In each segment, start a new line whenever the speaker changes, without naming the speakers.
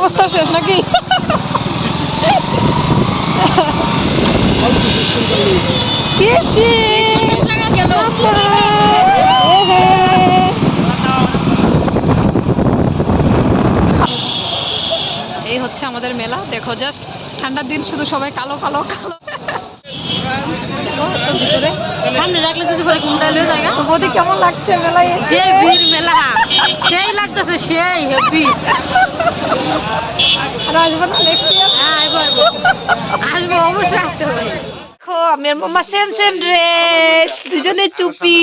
অবস্থা শেষ নাকি। এই হচ্ছে আমাদের মেলা দেখো জাস্ট ঠান্ডার দিন শুধু সবাই কালো কালো কালো ভিতরে
সামনে রাখলে যদি পরে লয়ে জায়গা
বৌদি কেমন লাগছে মেলায় এসে?
ভিড় মেলা সেই লাগতেছে সেই হ্যাপি
আর আসবো না নেক্সট ইয়ার
হ্যাঁ আইবো আইবো আসবো অবশ্যই আসতে হবে
দেখো আমি আর মামা সেম সেম ড্রেস দুজনে টুপি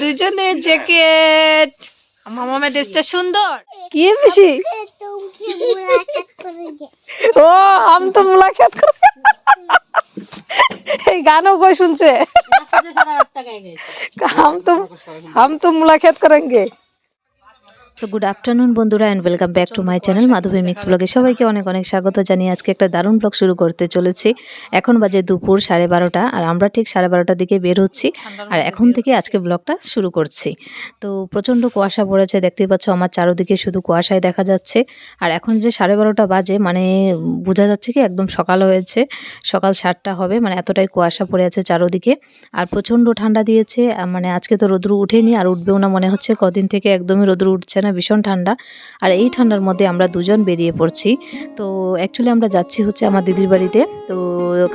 দুজনে জ্যাকেট আমার মামার ড্রেসটা সুন্দর কি বেশি ও हम तो मुलाकात कर এই গানও কই শুনছে
সারা রাস্তা গায়ে গেছে
हम तो हम तो मुलाकात करेंगे
সো গুড আফটারনুন বন্ধুরা and welcome back to my channel Madhabi mix ব্লগে সবাইকে অনেক অনেক স্বাগত জানিয়ে আজকে একটা দারুণ ব্লগ শুরু করতে চলেছি। এখন বাজে দুপুর সাড়ে বারোটা, আর আমরা ঠিক সাড়ে বারোটার দিকে বের হচ্ছি, আর এখন থেকে আজকে ব্লগটা শুরু করছি। তো, প্রচণ্ড কুয়াশা পড়েছে, দেখতেই পাচ্ছ আমার চারোদিকে শুধু কুয়াশায় দেখা যাচ্ছে। আর এখন যে সাড়ে বারোটা বাজে মানে বোঝা যাচ্ছে কি একদম সকাল হয়েছে, সকাল সাতটা হবে মানে এতটাই কুয়াশা পড়ে আছে চারোদিকে। আর প্রচণ্ড ঠান্ডা দিয়েছে মানে আজকে তো রোদ্রু উঠেনি, আর উঠবেও না মনে হচ্ছে, কদিন থেকে একদমই রোদ্রু উঠছে না ভীষণ ঠান্ডা। আর এই ঠান্ডার মধ্যে আমরা দুজন বেরিয়ে পড়ছি। তো অ্যাকচুয়ালি আমরা যাচ্ছি হচ্ছে আমার দিদির বাড়িতে। তো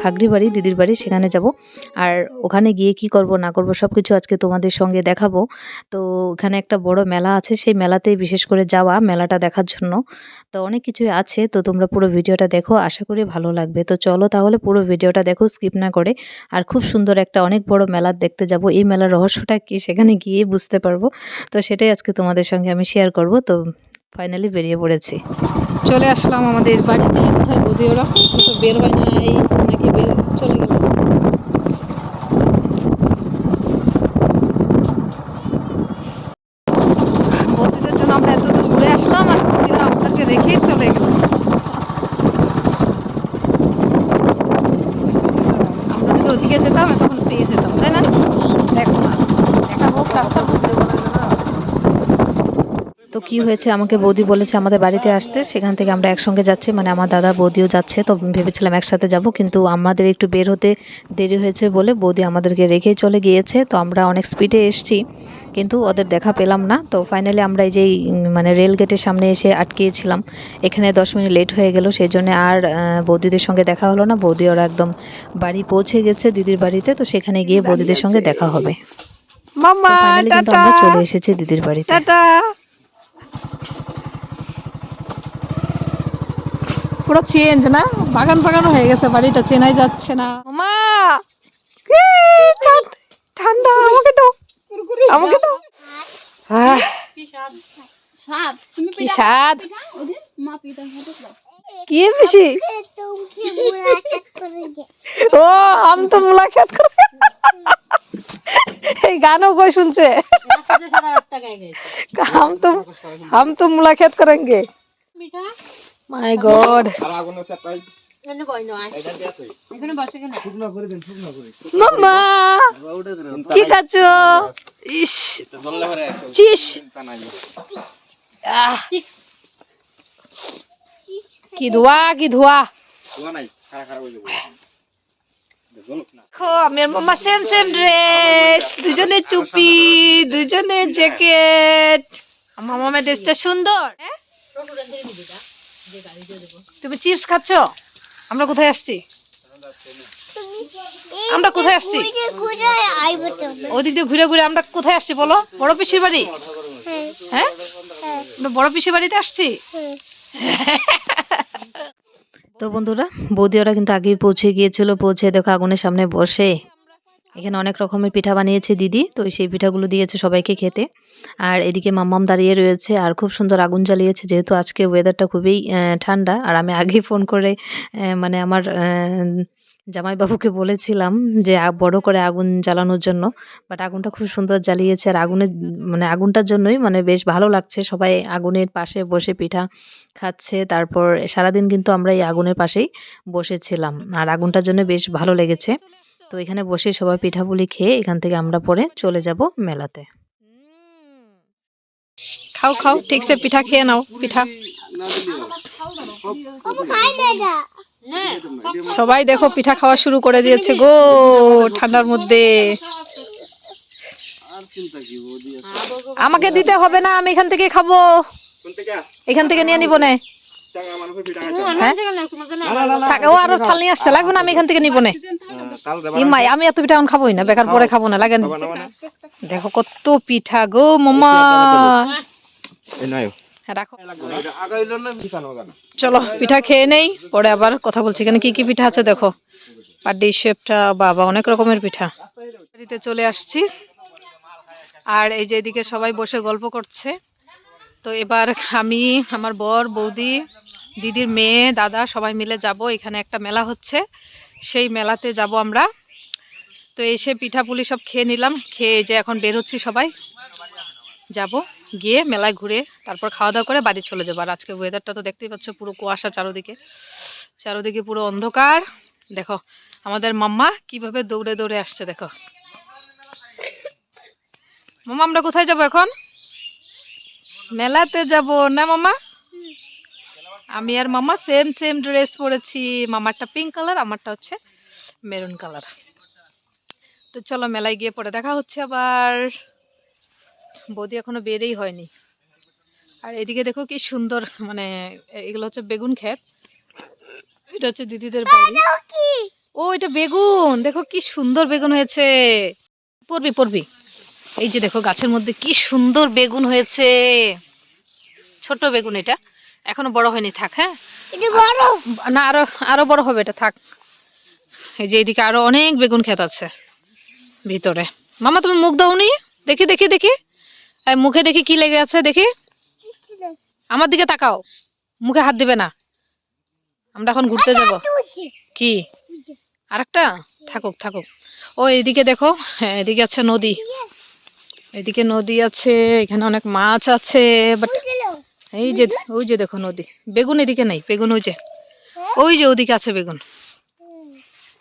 খাগড়ি বাড়ি, দিদির বাড়ি, সেখানে যাব। আর ওখানে গিয়ে কি করব, না করব সব কিছু আজকে তোমাদের সঙ্গে দেখাবো। তো ওখানে একটা বড় মেলা আছে। সেই মেলাতেই বিশেষ করে যাওয়া, মেলাটা দেখার জন্য। তো অনেক কিছুই আছে, তো তোমরা পুরো ভিডিওটা দেখো, আশা করি ভালো লাগবে। তো চলো তাহলে পুরো ভিডিওটা দেখো, স্কিপ না করে। আর খুব সুন্দর একটা অনেক বড় মেলা দেখতে যাব। এই মেলার রহস্যটা কি সেখানে গিয়ে বুঝতে পারব। তো সেটাই আজকে তোমাদের সঙ্গে আমি শেয়ার করব। তো ফাইনালি বেরিয়ে পড়েছি।
চলে আসলাম আমাদের বাড়িতে। কোথায় বৌদি ওরা? তো বের হয় না এই নাকি বের চলে গেল বৌদিদের জন্য আমরা এত দূর ঘুরে আসলাম আর বৌদি ওরা আমাদেরকে রেখেই চলে গেল আমরা যদি ওদিকে যেতাম তখন পেয়ে যেতাম তাই না দেখো না দেখা হোক রাস্তার মধ্যে
তো কি হয়েছে আমাকে বৌদি বলেছে আমাদের বাড়িতে আসতে সেখান থেকে আমরা একসঙ্গে যাচ্ছি মানে আমার দাদা বৌদিও যাচ্ছে তো ভেবেছিলাম একসাথে যাব কিন্তু আমাদের একটু বের হতে দেরি হয়েছে বলে বৌদি আমাদেরকে রেখেই চলে গিয়েছে তো আমরা অনেক স্পিডে এসছি কিন্তু ওদের দেখা পেলাম না তো ফাইনালি আমরা এই যে উম, মানে রেল গেটের সামনে এসে আটকিয়েছিলাম এখানে দশ মিনিট লেট হয়ে গেল সেই জন্য আর বৌদিদের সঙ্গে দেখা হলো না বৌদি ওরা একদম বাড়ি পৌঁছে গেছে দিদির বাড়িতে তো সেখানে গিয়ে বৌদিদের সঙ্গে দেখা হবে।
মামা
কিন্তু আমরা চলে এসেছি দিদির বাড়িতে।
পুরো চেঞ্জ না? বাগান বাগান হয়ে গেছে বাড়িটা চেনাই যাচ্ছে না। মা ঠান্ডা আমাকে দাও। আমাকে দাও। আহ,
সাপ তুমি
কি স্বাদ?
মা পিতা হাতে দাও।
কি पिसी ও হাম তো মুলাকাত করে। এই গানও কই শুনছে? হাম
তো হাম তো মুলাকাত করেঙ্গে। মাই
গড কি খাচ্ছ? ইস চিস। আহ। কি ধোয়া কি ধোয়া? মামা সেম সেম ড্রেস দুজনে টুপি দুজনে জ্যাকেট আমার ড্রেসটা সুন্দর হ্যাঁ? তুমি চিপস খাচ্ছ? আমরা কোথায় আসছি? আমরা কোথায় আসছি? ওদিক দিয়ে ঘুরে ঘুরে আমরা কোথায় আসছি বলো? বড় পিসির বাড়ি? হ্যাঁ বড় পিসির বাড়িতে আসছি?
তো বন্ধুরা বৌদি ওরা কিন্তু আগেই পৌঁছে গিয়েছিল, পৌঁছে দেখো আগুনের সামনে বসে। এখানে অনেক রকমের পিঠা বানিয়েছে দিদি, তো সেই পিঠাগুলো দিয়েছে সবাইকে খেতে। আর এদিকে মাম্মাম দাঁড়িয়ে রয়েছে আর খুব সুন্দর আগুন জ্বালিয়েছে, যেহেতু আজকে ওয়েদারটা খুবই ঠান্ডা। আর আমি আগেই ফোন করে মানে আমার জামাইবাবুকে বলেছিলাম যে বড় করে আগুন জ্বালানোর জন্য বাট আগুনটা খুব সুন্দর জ্বালিয়েছে আর আগুনের মানে আগুনটার জন্যই মানে বেশ ভালো লাগছে সবাই আগুনের পাশে বসে পিঠা খাচ্ছে তারপর সারাদিন কিন্তু আমরা এই আগুনের পাশেই বসেছিলাম আর আগুনটার জন্য বেশ ভালো লেগেছে তো এখানে বসে সবাই পিঠাপুলি খেয়ে এখান থেকে আমরা পরে চলে যাব মেলাতে
খাও খাও ঠিকসে পিঠা খেয়ে নাও পিঠা সবাই দেখো পিঠা খাওয়া শুরু করে দিয়েছে গো ঠান্ডার মধ্যে। আমাকে দিতে হবে না আমি এখান থেকে খাব। এখান থেকে নিয়ে নিবো না। হ্যাঁ? থাক, ও আরও থাল নিয়ে আসছে লাগবে না আমি এখান থেকে নিবো না। ইমাই আমি এত পিঠা এখন খাবোই না বেকার পরে খাব না লাগেন। দেখো কত পিঠা গো মামা। হ্যাঁ, চলো পিঠা খেয়ে নেই পরে আবার কথা বলছি। এখানে কি কি পিঠা আছে দেখো? পাড্ডি শেপটা বাবা অনেক রকমের পিঠা। বাড়িতে চলে আসছি। আর এই যে এদিকে সবাই বসে গল্প করছে। তো এবার আমি আমার বর বৌদি দিদির মেয়ে দাদা সবাই মিলে যাব। এখানে একটা মেলা হচ্ছে। সেই মেলাতে যাব আমরা। তো এসে পিঠা পুলি সব খেয়ে নিলাম। খেয়ে এই যে এখন বের হচ্ছি সবাই। যাব, গিয়ে মেলায় ঘুরে তারপর খাওয়া দাওয়া করে বাড়ি চলে যাব। আর আজকে ওয়েদারটা তো দেখতেই পাচ্ছ পুরো কুয়াশা চারোদিকে। চারোদিকে পুরো অন্ধকার। দেখো, আমাদের মাম্মা কীভাবে দৌড়ে দৌড়ে আসছে, দেখো। মামা আমরা কোথায় যাব এখন? মেলাতে যাব, না মামা আমি আর মামা সেম সেম ড্রেস পরেছি। মামারটা পিঙ্ক কালার আমারটা হচ্ছে মেরুন কালার তো চলো, মেলায় গিয়ে পরে দেখা হচ্ছে আবার। বৌদি এখনও বেরেই হয়নি। আর এদিকে দেখো কি সুন্দর মানে এগুলো হচ্ছে বেগুন ক্ষেত। এটা হচ্ছে দিদিদের বাড়ি। ও এটা বেগুন। দেখো কি সুন্দর বেগুন হয়েছে। পড়বি পড়বি। এই যে দেখো গাছের মধ্যে কি সুন্দর বেগুন হয়েছে। ছোট বেগুন এটা। এখনও বড় হয়নি থাক হ্যাঁ? না আরও আরও বড় হবে এটা থাক। এই যে এইদিকে আরও অনেক বেগুন ক্ষেত আছে ভিতরে। মামা তুমি মুখ দাওনি দেখি দেখি দেখি। এই মুখে দেখি কি লেগে আছে দেখি। আমার দিকে তাকাও। মুখে হাত দিবে না। আমরা এখন ঘুরতে যাব। কি? আরেকটা? থাকুক থাকুক। ও এদিকে দেখো। হ্যাঁ এদিকে আছে নদী। এদিকে নদী আছে এখানে অনেক মাছ আছে বাট এই যে ওই যে দেখো নদী। বেগুন এদিকে নেই বেগুন ওই যে। ওই যে ওদিকে আছে বেগুন।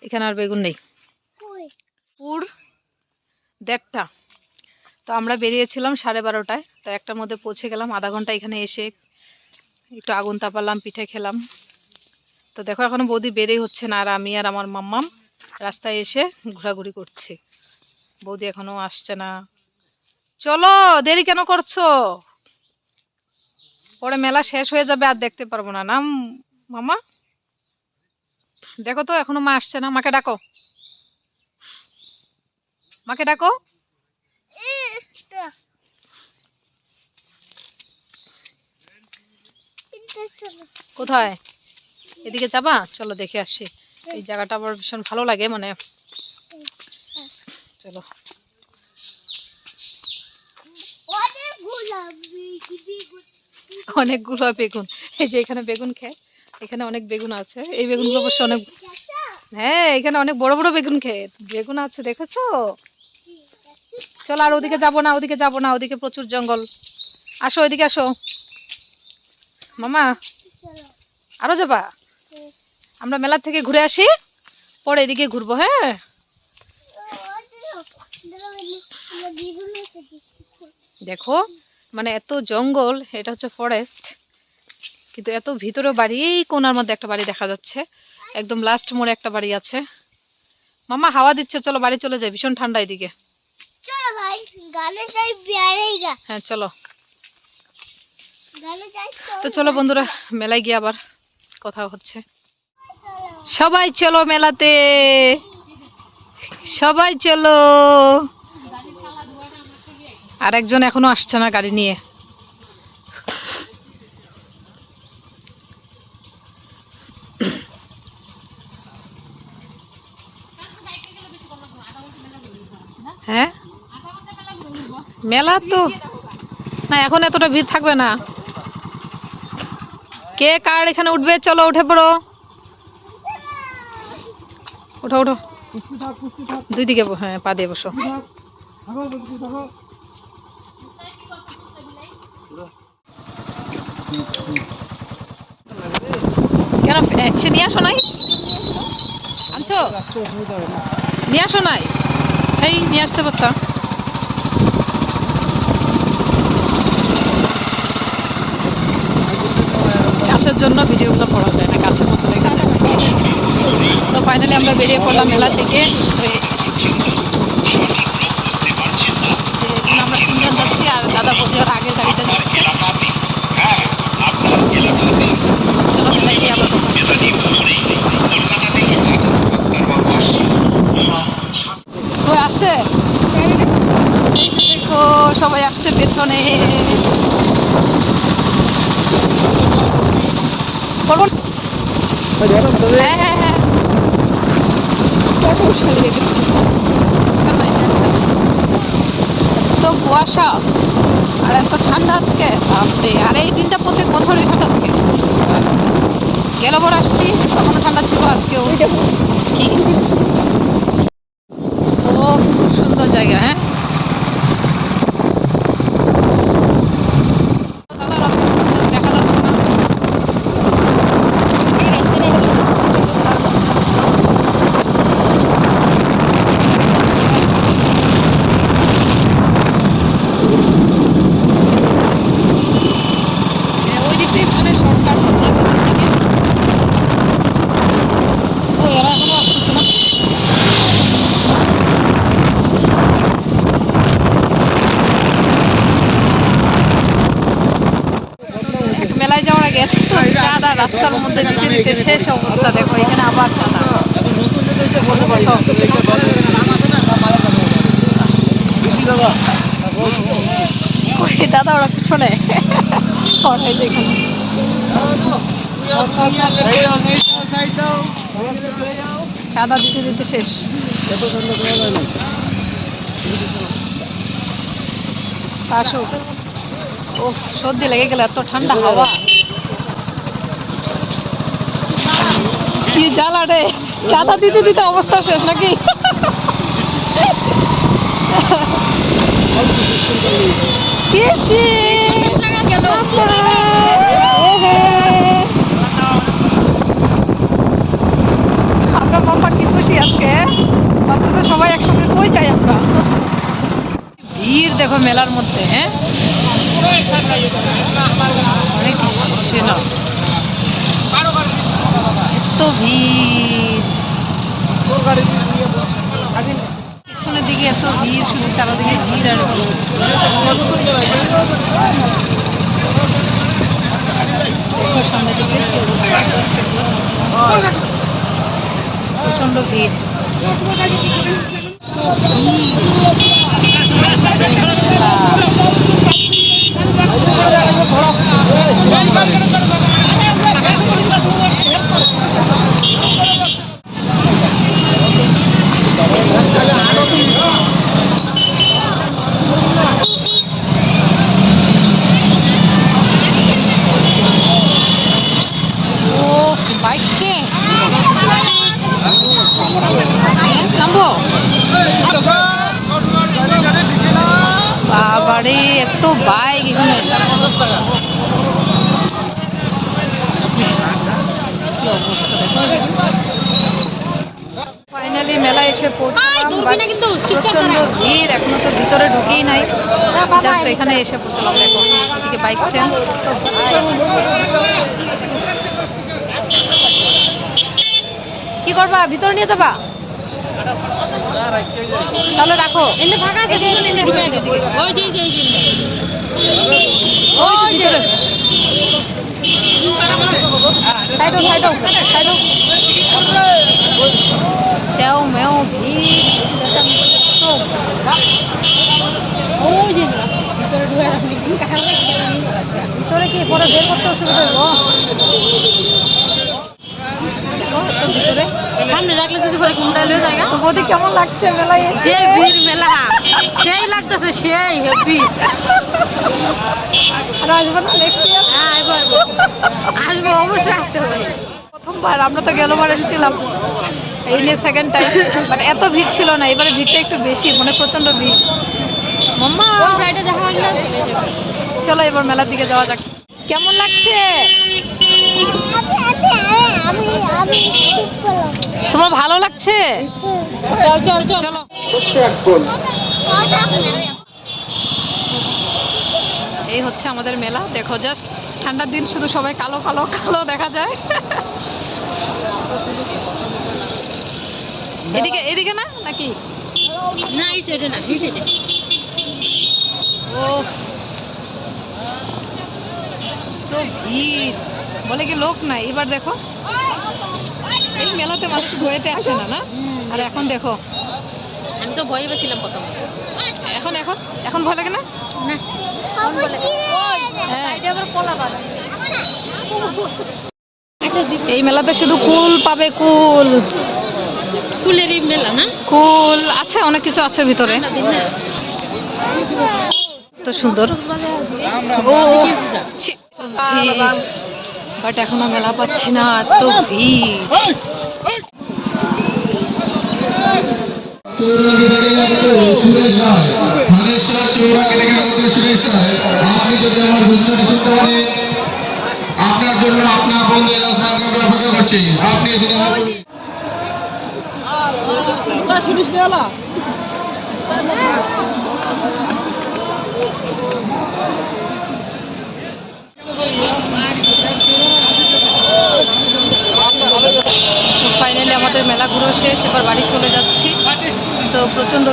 এখানে আর বেগুন নেই। পুর দেড়টা। তো আমরা বেরিয়েছিলাম সাড়ে বারোটায়, তো একটার মধ্যে পৌঁছে গেলাম, আধা ঘণ্টা এখানে এসে একটু আগুন তাপালাম, পিঠে খেলাম। তো দেখো, এখনও বৌদি বেরেই হচ্ছে না, আর আমি আর আমার মাম্মাম রাস্তায় এসে ঘোরাঘুরি করছি। বৌদি এখনও আসছে না। চলো, দেরি কেন করছ? পরে মেলা শেষ হয়ে যাবে, আর দেখতে পারব না। নাম মামা দেখো তো, এখনও মা আসছে না, মাকে ডাকো। মাকে ডাকো। কোথায়? এদিকে যাবা? চলো দেখে আসি। এই জায়গাটা আমার ভীষণ ভালো লাগে মানে। চলো। অনেকগুলো বেগুন। এই যে এখানে বেগুন খেয়ে এখানে অনেক বেগুন আছে। এই বেগুনগুলো অবশ্য অনেক হ্যাঁ এখানে অনেক বড় বড় বেগুন খেত বেগুন আছে, দেখেছ? চলো আর ওদিকে যাব না, ওদিকে যাব না, ওদিকে প্রচুর জঙ্গল। আসো ওইদিকে আসো। মামা আরও যাবা? আমরা মেলার থেকে ঘুরে আসি পরে এদিকে ঘুরবো হ্যাঁ? দেখো মানে এত জঙ্গল এটা হচ্ছে ফরেস্ট কিন্তু এত ভিতরে বাড়ি এই কোনার মধ্যে একটা বাড়ি দেখা যাচ্ছে। একদম লাস্ট মোড়ে একটা বাড়ি আছে। মামা হাওয়া দিচ্ছে চলো বাড়ি চলে যাই ভীষণ ঠান্ডা এদিকে। হ্যাঁ চলো। তো। চলো বন্ধুরা, মেলায় গিয়ে আবার কথা হচ্ছে। সবাই চলো মেলাতে। সবাই চলো। আর একজন এখনও আসছে না গাড়ি নিয়ে। হ্যাঁ? মেলা তো না, এখন এতটা ভিড় থাকবে না। কে কার এখানে উঠবে? চলো উঠে পড়ো। ওঠো ওঠো। দুই দিকে হ্যাঁ পা দিয়ে বসো। কেন সে নিয়ে আসো নাই? আনছো? নিয়ে আসো নাই? এই, নিয়ে আসতে পারতাম। দূরের জন্য ভিডিওগুলো করা যায় না কাছের মতো লেগে তো ফাইনালি আমরা বেরিয়ে পড়লাম মেলা থেকে আমরা তিনজন যাচ্ছি আর দাদা বলতে ওর আগের গাড়িটা যাচ্ছে চলো মেলায় আসছে দেখো সবাই আসছে পেছনে করব হ্যাঁ হ্যাঁ হ্যাঁ। তো কুয়াশা আর এত ঠান্ডা আজকে বাপরে। আর এই দিনটা প্রত্যেক বছরই ঠান্ডা থাকে। গেল বর আসছি তখন ঠান্ডা ছিল আজকেও কি ও খুব সুন্দর জায়গা হ্যাঁ দাদা রাস্তা দেখা যাচ্ছে না এই রাস্তাটাই হলো হ্যাঁ, ওই দিক থেকে মানে শর্টকাট দিকে ও এরা এখনও আসতেছে না মেলায় যাওয়ার আগে এত চাঁদা রাস্তার দিতে শেষ অবস্থা দেখো এখানে আবার চাঁদা দাদা ওরা পিছনে ওর এই যে এখানে চাঁদা দিতে দিতে শেষ আসুক ও সর্দি লেগে গেল এত ঠান্ডা হাওয়া কি জ্বালা রে? চাঁদা দিতে দিতে অবস্থা শেষ নাকি? আমরা মাম্মা কি খুশি আজকে? ভাবতেছে সবাই একসঙ্গে কই যাই আমরা? ভিড় দেখো মেলার মধ্যে হ্যাঁ? অনেক না এত ভিড় পিছনের দিকে এত ভিড় শুধু চারদিকে ভিড় আর সামনের দিকে। প্রচণ্ড ভিড় ও বাইক স্ট্যান্ড নামবো বাবারে এত বাইক এখানে। ফাইনালি মেলা এসে পৌঁছলাম প্রচণ্ড ভিড় এখনও তো ভিতরে ঢুকেই নাই। জাস্ট এখানে এসে পৌঁছলাম দেখো এদিকে বাইক স্ট্যান্ড কি করবা? ভিতরে নিয়ে যাবা? তাহলে রাখো।
এনে ফাঁকা আছে ওই যে, এই
ভিতরে কি, পরে বের করতে অসুবিধা হলো?
সামনে রাখলে যদি পরে কোনটা লয়ে যায়
বৌদি কেমন লাগছে মেলায়
যে ভিড় মেলা। সেই লাগতেছে সেই হ্যাপি
আর আসব না নেক্সট
হ্যাঁ আইবো আসব। অবশ্যই আসতে হবে।
প্রথমবার আমরা তো গেলবার এসেছিলাম। এই নিয়ে সেকেন্ড টাইম বাট এত ভিড় ছিল না এবারে ভিড়টা একটু বেশি মানে প্রচণ্ড ভিড়। মাম্মা
ওই সাইডে দেখা হইলে
চলো এবার মেলার দিকে যাওয়া যাক। কেমন লাগছে? তোমার ভালো লাগছে?
চল চল চল।
চলো। এই হচ্ছে আমাদের মেলা। দেখো জাস্ট ঠান্ডার দিন শুধু সবাই কালো কালো কালো দেখা যায়। এদিকে এদিকে না নাকি?
না এই সাইডে না এই সাইডে
ও তো ভিড়। বলে কি লোক নাই? এবার দেখো। এই মেলাতে মানুষ ভয়েতে আসে না না? আর এখন দেখো।
আমি তো ভয় পেয়েছিলাম প্রথমে।
এখন এখন? এখন ভয় লাগে না?
না।
হ্যাঁ।
আচ্ছা
এই মেলাতে শুধু কুল পাবে কুল।
ফুলেরই মেলা না?
কুল আছে অনেক কিছু আছে ভিতরে। তো সুন্দর। ও বাট এখনও মেলা পাচ্ছি না, এত ভিড়
আপনি যদি আমার ঘোষণাটি শুনতে আপনার জন্য আপনার বন্ধু আপনি।
ফাইনালি আমাদের মেলা ঘুরে শেষ, এবার বাড়ি চলে যাচ্ছি। তো প্রচণ্ড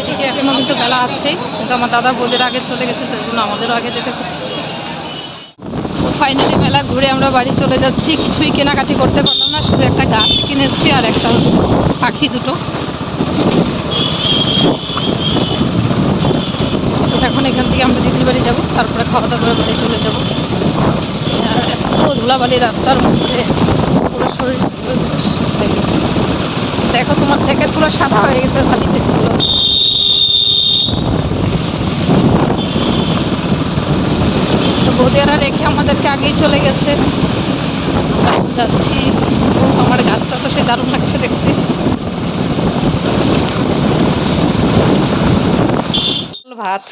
এদিকে এখনও কিন্তু মেলা আছে। কিন্তু আমার দাদা বোধের আগে চলে গেছে সেই জন্য আমাদেরও আগে যেতে হচ্ছে। ফাইনালি মেলা ঘুরে আমরা বাড়ি চলে যাচ্ছি। কিছুই কেনাকাটি করতে পারলাম না, শুধু একটা গাছ কিনেছি আর একটা হচ্ছে পাখি দুটো। এখন এখান থেকে আমরা দিদির বাড়ি যাব, তারপরে খাওয়া দাওয়া করে বাড়ি চলে যাব। ধুলাবালি রাস্তার মধ্যে। পুরো শরীর হয়ে গেছে দেখো তোমার জ্যাকেট পুরো সাদা হয়ে গেছে বালিতে পুরো বৌদিয়ারা রেখে আমাদেরকে আগেই চলে গেছে। যাচ্ছি। আমার গাছটা তো সে দারুণ লাগছে দেখতে। ভাত।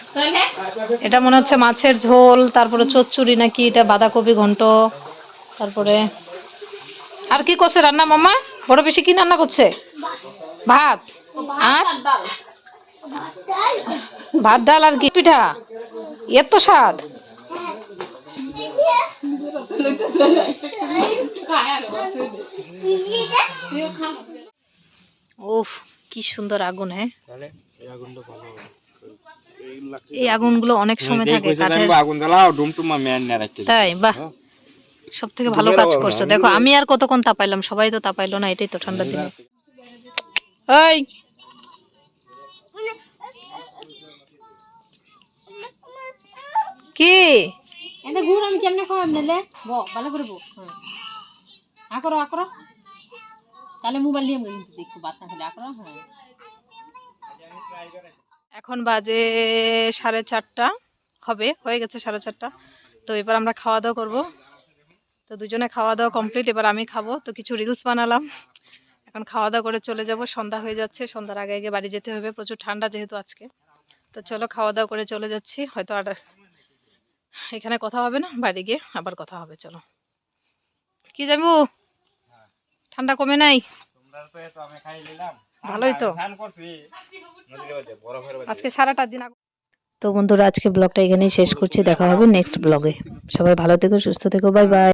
এটা মনে হচ্ছে মাছের ঝোল, তারপরে চচ্চড়ি নাকি, এটা বাঁধাকপি ঘন্ট, তারপরে আর কি করছে রান্না মামা বড় বেশি কি রান্না করছে? ভাত। আর? ভাত ডাল আর কি? পিঠা। এত স্বাদ। উফ কি সুন্দর আগুন হ্যাঁ? এই আগুনগুলো অনেক সময় থাকে তাই বাহ। সব থেকে ভালো কাজ করছ। দেখো আমি আর কতক্ষণ তাপাইলাম? সবাই তো তাপাইলো না এটাই তো ঠান্ডার দিনে। এই! কি?
গুড় আমি কেমনে খাওয়াম নিলে? ব ভালো করে বো। আকরো আকরো তাহলে মোবাইল নিয়ে বাদ না খেলে আকরো হ্যাঁ
এখন বাজে সাড়ে চারটা হবে হয়ে গেছে সাড়ে চারটা। তো এবার আমরা খাওয়া দাওয়া করব। তো দুজনে খাওয়া দাওয়া কমপ্লিট এবার আমি খাব। তো কিছু রিলস বানালাম। এখন খাওয়া দাওয়া করে চলে যাব। সন্ধ্যা হয়ে যাচ্ছে। সন্ধ্যার আগে আগে বাড়ি যেতে হবে। প্রচুর ঠান্ডা যেহেতু আজকে। তো চলো খাওয়া দাওয়া করে চলে যাচ্ছি। হয়তো আর এখানে কথা হবে না, বাড়ি গিয়ে আবার কথা হবে। চলো। কি যাব ঠান্ডা কমে নাই? ভালোই তো। আজকে সারাটা দিন
তো বন্ধুরা, আজকে ব্লগটা এখানেই শেষ করছি। দেখা হবে নেক্সট ব্লগে সবাই ভালো থেকো, সুস্থ থেকো। Bye bye